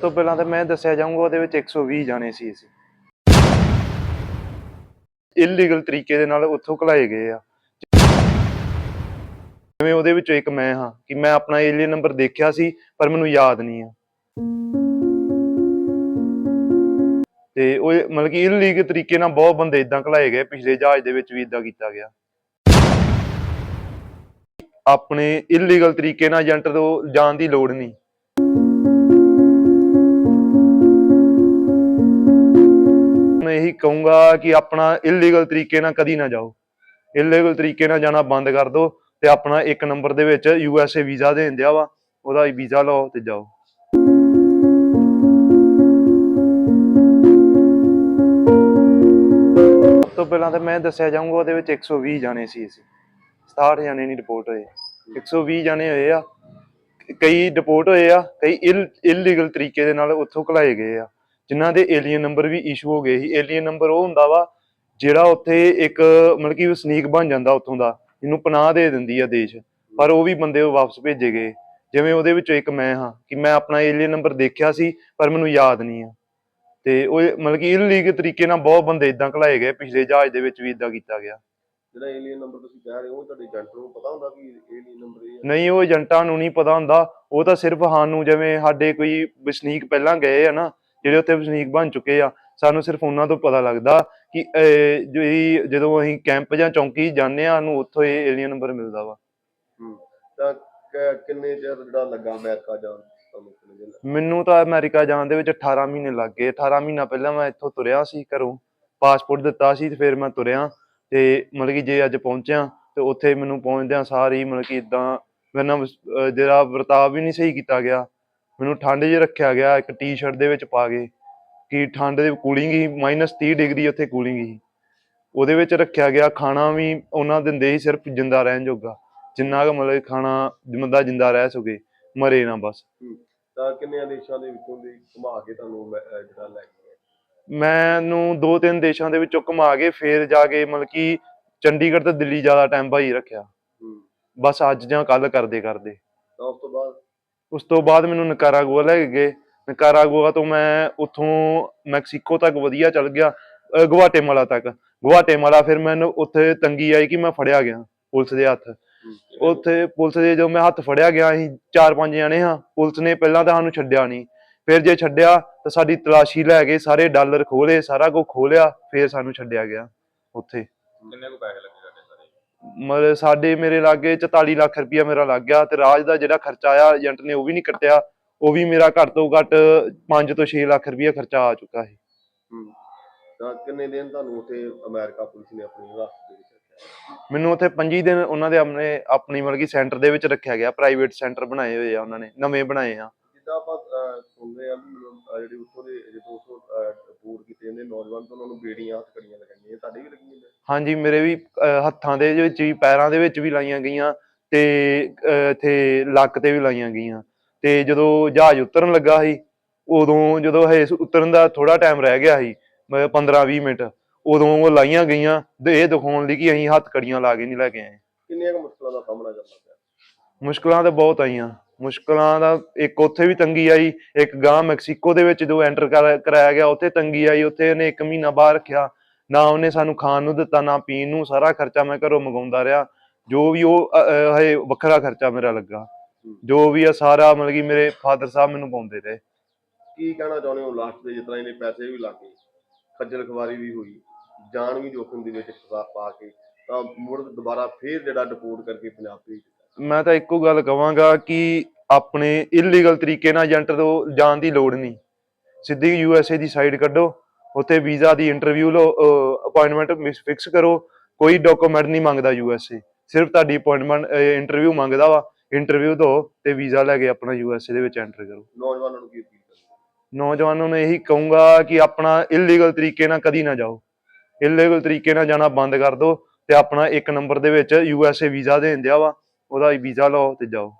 ਤੋਂ ਪਹਿਲਾਂ ਤਾਂ ਮੈਂ ਦੱਸਿਆ ਜਾਊਂਗਾ, ਉਹਦੇ ਵਿੱਚ 120 ਜਾਣੇ ਸੀ ਅਸੀਂ। ਇਲੀਗਲ ਤਰੀਕੇ ਦੇ ਨਾਲ ਉੱਥੋਂ ਘਲਾਏ ਗਏ ਆ। ਜਿਵੇਂ ਉਹਦੇ ਵਿੱਚੋਂ ਇੱਕ ਮੈਂ ਹਾਂ, ਕਿ ਮੈਂ ਆਪਣਾ ਏਲੀਅਨ ਨੰਬਰ ਦੇਖਿਆ ਸੀ, ਪਰ ਮੈਨੂੰ ਯਾਦ ਨਹੀਂ ਆ। ਤੇ ਉਹ ਮਤਲਬ ਕਿ ਇਲੀਗਲ ਤਰੀਕੇ ਨਾਲ ਬਹੁਤ ਬੰਦੇ ਇਦਾਂ ਘਲਾਏ ਗਏ, ਪਿਛਲੇ ਜਹਾਜ਼ ਦੇ ਵਿੱਚ ਵੀ ਇਦਾਂ ਕੀਤਾ ਗਿਆ। ਆਪਣੇ ਇਲੀਗਲ ਤਰੀਕੇ ਨਾਲ ਏਜੰਟ ਤੋਂ ਜਾਣ ਦੀ ਲੋੜ ਨਹੀਂ। ਮੈਂ ਇਹੀ ਕਹੂੰਗਾ ਕਿ ਆਪਣਾ ਇਲੀਗਲ ਤਰੀਕੇ ਨਾਲ ਕਦੀ ਨਾ ਜਾਓ। ਇਲੀਗਲ ਤਰੀਕੇ ਨਾਲ ਜਾਣਾ ਬੰਦ ਕਰ ਦਿਓ ਤੇ ਆਪਣਾ ਇੱਕ ਨੰਬਰ ਦੇ ਵਿੱਚ ਯੂ ਐਸ ਏ ਵੀਜ਼ਾ ਦੇਣ ਦਿਆ ਵਾ, ਉਹਦਾ ਵੀਜ਼ਾ ਲਓ ਤੇ ਜਾਓ। ਸਭ ਤੋਂ ਪਹਿਲਾਂ ਤਾਂ ਮੈਂ ਦੱਸਿਆ ਜਾਊਂਗਾ, ਉਹਦੇ ਵਿੱਚ 120 ਜਾਣੇ ਸੀ ਅਸੀਂ। 67 ਜਾਣੇ ਨਹੀਂ ਰਿਪੋਰਟ ਹੋਏ। 120 ਜਾਣੇ ਹੋਏ ਆ। ਕਈ ਡਿਪੋਰਟ ਹੋਏ ਆ, ਕਈ ਇਲੀਗਲ ਤਰੀਕੇ ਦੇ ਨਾਲ ਉੱਥੋਂ ਘਲਾਏ ਗਏ ਆ। ਜਿਨ੍ਹਾਂ ਦੇ ਏਲੀਅਨ ਨੰਬਰ ਵੀ ਇਸ਼ੂ ਹੋ ਗਏ ਸੀ। ਏਲੀਅਨ ਨੰਬਰ ਉਹ ਹੁੰਦਾ ਵਾ ਜਿਹੜਾ ਉੱਥੇ ਇੱਕ ਮਤਲਬ ਕਿ ਸਨੀਕ ਬਣ ਜਾਂਦਾ ਉੱਥੋਂ ਦਾ ਇਹਨੂੰ ਪਨਾਹ ਦੇ ਦਿੰਦੀ ਆ ਦੇਸ਼। ਪਰ ਉਹ ਵੀ ਬੰਦੇ ਉਹ ਵਾਪਸ ਭੇਜੇ ਗਏ। ਜਿਵੇਂ ਉਹਦੇ ਵਿੱਚੋਂ ਇੱਕ ਮੈਂ ਹਾਂ ਕਿ ਮੈਂ ਆਪਣਾ ਏਲੀਅਨ ਨੰਬਰ ਦੇਖਿਆ ਸੀ ਪਰ ਮੈਨੂੰ ਯਾਦ ਨਹੀਂ ਆ। ਤੇ ਉਹ ਮਤਲਬ ਕਿ ਇਲੀਗਲ ਤਰੀਕੇ ਨਾਲ ਬਹੁਤ ਬੰਦੇ ਇਦਾਂ ਘਲਾਏ ਗਏ ਪਿਛਲੇ ਜਹਾਜ਼ ਦੇ ਵਿੱਚ ਵੀ ਇਦਾਂ ਕੀਤਾ ਗਿਆ। ਜਿਹੜਾ ਏਲੀਅਨ ਨੰਬਰ ਤੁਸੀਂ ਕਹਿ ਰਹੇ ਹੋ ਉਹ ਤੁਹਾਡੇ ਏਜੰਟ ਨੂੰ ਪਤਾ ਹੁੰਦਾ ਕਿ ਏਲੀਅਨ ਨੰਬਰ ਇਹ ਨਹੀਂ ਉਹ ਏਜੰਟਾਂ ਨੂੰ ਨਹੀਂ ਪਤਾ ਹੁੰਦਾ। ਉਹ ਤਾਂ ਸਿਰਫ ਸਾਨੂੰ ਜਿਵੇਂ ਸਾਡੇ ਕੋਈ ਵਸਨੀਕ ਪਹਿਲਾਂ ਗਏ ਆ ਨਾ ਜਿਹੜੇ ਉੱਥੇ ਵਸਨੀਕ ਬਣ ਚੁੱਕੇ ਆ ਸਾਨੂੰ ਸਿਰਫ ਉਹਨਾਂ ਤੋਂ ਪਤਾ ਲੱਗਦਾ ਕਿ ਜਿਹੜੀ ਜਦੋਂ ਅਸੀਂ ਕੈਂਪ ਜਾਂ ਚੌਂਕੀ ਜਾਂਦੇ ਆ ਸਾਨੂੰ ਉੱਥੋਂ ਇਹ ਏਲੀਅਨ ਨੰਬਰ ਮਿਲਦਾ ਵਾ। ਹੂੰ ਤਾਂ ਕ- ਕਿੰਨੇ ਚਿਰ ਜਿਹੜਾ ਲੱਗਾ ਅਮਰੀਕਾ ਜਾਣ ਤੁਹਾਨੂੰ ਕਿੰਨੇ ਦਿਨ ਲੱਗੇ? ਮੈਨੂੰ ਤਾਂ ਅਮਰੀਕਾ ਜਾਣ ਦੇ ਵਿੱਚ 18 ਮਹੀਨੇ ਲੱਗ ਗਏ। 18 ਮਹੀਨਾ ਪਹਿਲਾਂ ਮੈਂ ਇੱਥੋਂ ਤੁਰਿਆ ਸੀ ਘਰੋਂ ਪਾਸਪੋਰਟ ਦਿੱਤਾ ਸੀ ਤੇ ਫਿਰ ਮੈਂ ਤੁਰਿਆ ਤੇ ਮਤਲਬ ਕਿ ਜੇ ਅੱਜ ਪਹੁੰਚਿਆ ਤੇ ਉੱਥੇ ਮੈਨੂੰ ਪਹੁੰਚਦਿਆਂ ਸਾਰੀ ਮਤਲਬ ਕਿ ਇਦਾਂ ਮੇਰੇ ਜਿਹੜਾ ਵਰਤਾਵ ਵੀ ਨਹੀਂ ਸਹੀ ਕੀਤਾ ਗਿਆ। ਮੈਨੂੰ ਠੰਡ 'ਚ ਰੱਖਿਆ ਗਿਆ ਇੱਕ ਟੀ-ਸ਼ਰਟ ਦੇ ਵਿੱਚ ਪਾ ਕੇ ਕਿ ਠੰਡ ਦੇ ਕੂਲਿੰਗ ਹੀ -30 ਡਿਗਰੀ ਉੱਥੇ ਕੂਲਿੰਗ ਸੀ ਉਹਦੇ ਵਿੱਚ ਰੱਖਿਆ ਗਿਆ ਖਾਣਾ ਵੀ ਉਹਨਾਂ ਦਿੰਦੇ ਸੀ ਸਿਰਫ ਜਿੰਦਾ ਰਹਿਣ ਜੋਗਾ। ਜਿੰਨਾ ਕੁ ਮਤਲਬ ਖਾਣਾ ਬੰਦਾ ਜਿੰਦਾ ਰਹਿ ਸਕੇ ਮਰੇ ਨਾ ਬਸ। ਤਾਂ ਕਿੰਨੇ ਦੇਸ਼ਾਂ ਦੇ ਵਿੱਚੋਂ ਦੀ ਘੁਮਾ ਕੇ ਤੁਹਾਨੂੰ ਜਿਹੜਾ ਲੈ ਕੇ? ਮੈਨੂੰ ਦੋ ਤਿੰਨ ਦੇਸ਼ਾਂ ਦੇ ਵਿੱਚੋਂ ਘੁਮਾ ਕੇ ਫੇਰ ਜਾ ਕੇ ਮਤਲਬ ਕਿ ਚੰਡੀਗੜ੍ਹ ਤੇ ਦਿੱਲੀ ਜ਼ਿਆਦਾ ਟਾਈਮ ਭਾਈ ਰੱਖਿਆ। ਹੂੰ। ਬਸ ਅੱਜ ਜਾਂ ਕੱਲ ਕਰਦੇ ਕਰਦੇ ਤਾਂ ਉਸ ਤੋਂ ਬਾਅਦ? ਉਸ ਤੋਂ ਬਾਅਦ ਮੈਨੂੰ ਨਕਾਰਾਗੁਆ ਲੈ ਕੇ ਗਏ। ਨਕਾਰਾਗੁਆ ਤੋਂ ਮੈਂ ਉੱਥੋਂ ਮੈਕਸੀਕੋ ਤੱਕ ਵਧੀਆ ਚੱਲ ਗਿਆ, ਅਹ ਗੁਆਟੇਮਾਲਾ ਤੱਕ। ਗੁਆਟੇਮਾਲਾ ਫਿਰ ਮੈਨੂੰ ਉੱਥੇ ਤੰਗੀ ਆਈ ਕਿ ਮੈਂ ਫੜਿਆ ਗਿਆ ਪੁਲਿਸ ਦੇ ਹੱਥ। ਉੱਥੇ ਪੁਲਿਸ ਦੇ ਜਦੋਂ ਮੈਂ ਹੱਥ ਫੜਿਆ ਗਿਆ, ਅਸੀਂ ਚਾਰ ਪੰਜ ਜਣੇ ਹਾਂ, ਪੁਲਿਸ ਨੇ ਪਹਿਲਾਂ ਤਾਂ ਸਾਨੂੰ ਛੱਡਿਆ ਨਹੀਂ। ਫਿਰ ਜੇ ਛੱਡਿਆ ਤਾਂ ਸਾਡੀ ਤਲਾਸ਼ੀ ਲੈ ਕੇ ਸਾਰੇ ਡਾਲਰ ਖੋਲੇ ਸਾਰਾ ਕੁਝ ਖੋਲਿਆ ਫਿਰ ਸਾਨੂੰ ਛੱਡਿਆ ਗਿਆ ਉੱਥੇ। ਕਿੰਨੇ ਕੁ ਪੈਸੇ ਲੱਗੇ? ਮਤਲਬ ਸਾਡੇ ਮੇਰੇ ਲਾਗੇ 44 ਲੱਖ ਰੁਪਇਆ ਮੇਰਾ ਲੱਗ ਗਿਆ ਤੇ ਰਾਜ ਦਾ ਜਿਹੜਾ ਖਰਚਾ ਆਇਆ ਏਜੰਟ ਨੇ ਉਹ ਵੀ ਨਹੀਂ ਕੱਟਿਆ ਉਹ ਵੀ ਮੇਰਾ ਘੱਟ ਤੋਂ ਘੱਟ 5 ਤੋਂ 6 ਲੱਖ ਰੁਪਇਆ ਖਰਚਾ ਆ ਚੁੱਕਾ ਹੈ ਹੂੰ। ਤਾਂ ਕਿੰਨੇ ਦਿਨ ਤੁਹਾਨੂੰ ਉੱਥੇ ਅਮਰੀਕਾ ਪੁਲਿਸ ਨੇ ਆਪਣੀ ਹਿਰਾਸਤ ਦੇ ਵਿੱਚ ਰੱਖਿਆ? ਮੈਨੂੰ ਉੱਥੇ 25 ਦਿਨ ਉਹਨਾਂ ਦੇ ਆਪਣੇ ਆਪਣੀ ਮਤਲਬ ਕਿ ਸੈਂਟਰ ਦੇ ਵਿੱਚ ਰੱਖਿਆ ਗਿਆ ਪ੍ਰਾਈਵੇਟ ਸੈਂਟਰ ਬਣਾਏ ਹੋਏ ਆ ਉਹਨਾਂ ਨੇ ਨਵੇਂ ਬਣਾਏ ਆ। ਜਿੱਦਾਂ ਆਪਾਂ ਸੁਣਦੇ ਆ ਵੀ ਮਤਲਬ, ਜਿਹੜੇ ਉੱਥੋਂ ਦੇ ਜਦੋਂ ਉੱਥੋਂ ਰਿਪੋਰਟ ਕੀਤੇ ਜਾਂਦੇ ਨੌਜਵਾਨ ਤਾਂ ਉਹਨਾਂ ਨੂੰ ਬੇੜੀਆਂ ਹੱਥ ਕੜੀਆਂ ਲਗਾਈਆਂ ਤੁਹਾਡੇ ਵੀ ਲੱਗੀਆਂ ਨੇ? ਹਾਂਜੀ ਮੇਰੇ ਵੀ ਅਹ, ਹੱਥਾਂ ਦੇ ਵਿੱਚ ਵੀ ਪੈਰਾਂ ਦੇ ਵਿੱਚ ਵੀ ਲਾਈਆਂ ਗਈਆਂ ਤੇ ਅਹ, ਇੱਥੇ ਲੱਕ ਤੇ ਵੀ ਲਾਈਆਂ ਗਈਆਂ। ਤੇ ਜਦੋਂ ਜਹਾਜ਼ ਉਤਰਨ ਲੱਗਾ ਸੀ ਉਦੋਂ ਜਦੋਂ ਹੈ ਉਤਰਨ ਦਾ ਥੋੜਾ ਟਾਈਮ ਰਹਿ ਗਿਆ ਸੀ 15 20 ਮਿੰਟ ਉਦੋਂ ਉਹ ਲਾਈਆਂ ਗਈਆਂ ਤੇ ਇਹ ਦਿਖਾਉਣ ਲਈ ਕਿ ਅਸੀਂ ਹੱਥ ਕੜੀਆਂ ਲਾ ਕੇ ਨਹੀਂ ਲੈ ਕੇ ਆਏ। ਕਿੰਨੀਆਂ ਕੁ ਮੁਸ਼ਕਲਾਂ ਦਾ ਸਾਹਮਣਾ ਕਰਨਾ ਪਿਆ? ਮੁਸ਼ਕਲਾਂ ਤਾਂ ਬਹੁਤ ਆਈਆਂ। ਮੁਸ਼ਕਲਾਂ ਦਾ ਇੱਕ ਉੱਥੇ ਵੀ ਤੰਗੀ ਆਈ ਇੱਕ ਗਾਂ ਮੈਕਸੀਕੋ ਦੇ ਵਿੱਚ ਜਦੋਂ ਐਂਟਰ ਕਰਾਇਆ ਗਿਆ ਉੱਥੇ ਤੰਗੀ ਆਈ ਉੱਥੇ ਇਹਨੇ ਇੱਕ ਮਹੀਨਾ ਬਾਹਰ ਰੱਖਿਆ। ਨਾ ਉਹਨੇ ਸਾਨੂੰ ਖਾਣ ਨੂੰ ਦਿੱਤਾ ਨਾ ਪੀਣ ਨੂੰ ਸਾਰਾ ਖਰਚਾ ਮੈਂ ਘਰੋਂ ਮੰਗਾਉਂਦਾ ਰਿਹਾ। ਜੋ ਵੀ ਉਹ ਅ, ਵੱਖਰਾ ਖਰਚਾ ਮੇਰਾ ਲੱਗਾ। ਜੋ ਵੀ ਆ ਸਾਰਾ ਮਤਲਬ ਕਿ ਮੇਰੇ ਫਾਦਰ ਸਾਹਿਬ ਮੈਨੂੰ ਪਾਉਂਦੇ ਰਹੇ। ਕੀ ਕਹਿਣਾ ਚਾਹੁੰਦੇ ਹੋ ਲਾਸਟ ਦੇ ਜਿਸ ਇਹਨੇ ਪੈਸੇ ਵੀ ਲਾਗੇ ਖੱਜਲ ਖਵਾਰੀ ਵੀ ਹੋਈ ਜਾਨ ਵੀ ਜੋਖਮ ਦੇ ਵਿੱਚ ਪਾ ਕੇ ਤਾਂ ਮੁੜ ਦੁਬਾਰਾ ਫੇਰ ਜਿਹੜਾ ਡਿਪੋਰਟ ਕਰਕੇ ਪੰਜਾਬ ਭੇਜ ਮੈਂ ਤਾਂ ਇੱਕੋ ਗੱਲ ਕਵਾਂਗਾ ਕਿ ਆਪਣੇ ਇਲੀਗਲ ਤਰੀਕੇ ਨਾਲ ਏਜੰਟ ਤੋਂ ਜਾਣ ਦੀ ਲੋੜ ਨਹੀਂ। ਸਿੱਧੀ ਯੂ ਐਸ ਏ ਦੀ ਸਾਈਡ ਕੱਢੋ ਉੱਥੇ ਵੀਜ਼ਾ ਦੀ ਇੰਟਰਵਿਊ ਲਓ ਅਪਾਇੰਟਮੈਂਟ ਫਿਕਸ ਕਰੋ ਕੋਈ ਡਾਕੂਮੈਂਟ ਨਹੀਂ ਮੰਗਦਾ ਯੂ ਐਸ ਏ ਸਿਰਫ ਤੁਹਾਡੀ ਅਪਾਇੰਟਮੈਂਟ ਇੰਟਰਵਿਊ ਮੰਗਦਾ ਵਾ ਇੰਟਰਵਿਊ ਦਿਓ ਤੇ ਵੀਜ਼ਾ ਲੈ ਕੇ ਆਪਣਾ ਯੂ ਐਸ ਏ ਦੇ ਵਿੱਚ ਐਂਟਰ ਕਰੋ। ਨੌਜਵਾਨਾਂ ਨੂੰ ਕੀ ਅਪੀਲ ਕਰਦੇ ਨੌਜਵਾਨਾਂ ਨੂੰ ਇਹੀ ਕਹੂੰਗਾ ਕਿ ਆਪਣਾ ਇਲੀਗਲ ਤਰੀਕੇ ਨਾਲ ਕਦੀ ਨਾ ਜਾਓ। ਇਲੀਗਲ ਤਰੀਕੇ ਨਾਲ ਜਾਣਾ ਬੰਦ ਕਰ ਦਿਓ ਤੇ ਆਪਣਾ ਇੱਕ ਨੰਬਰ ਦੇ ਵਿੱਚ ਯੂ ਐਸ ਏ ਵੀਜ਼ਾ ਦੇਣ ਦਿਆ ਵਾ। ਉਹਦਾ ਵੀਜ਼ਾ ਲਓ ਤੇ ਜਾਓ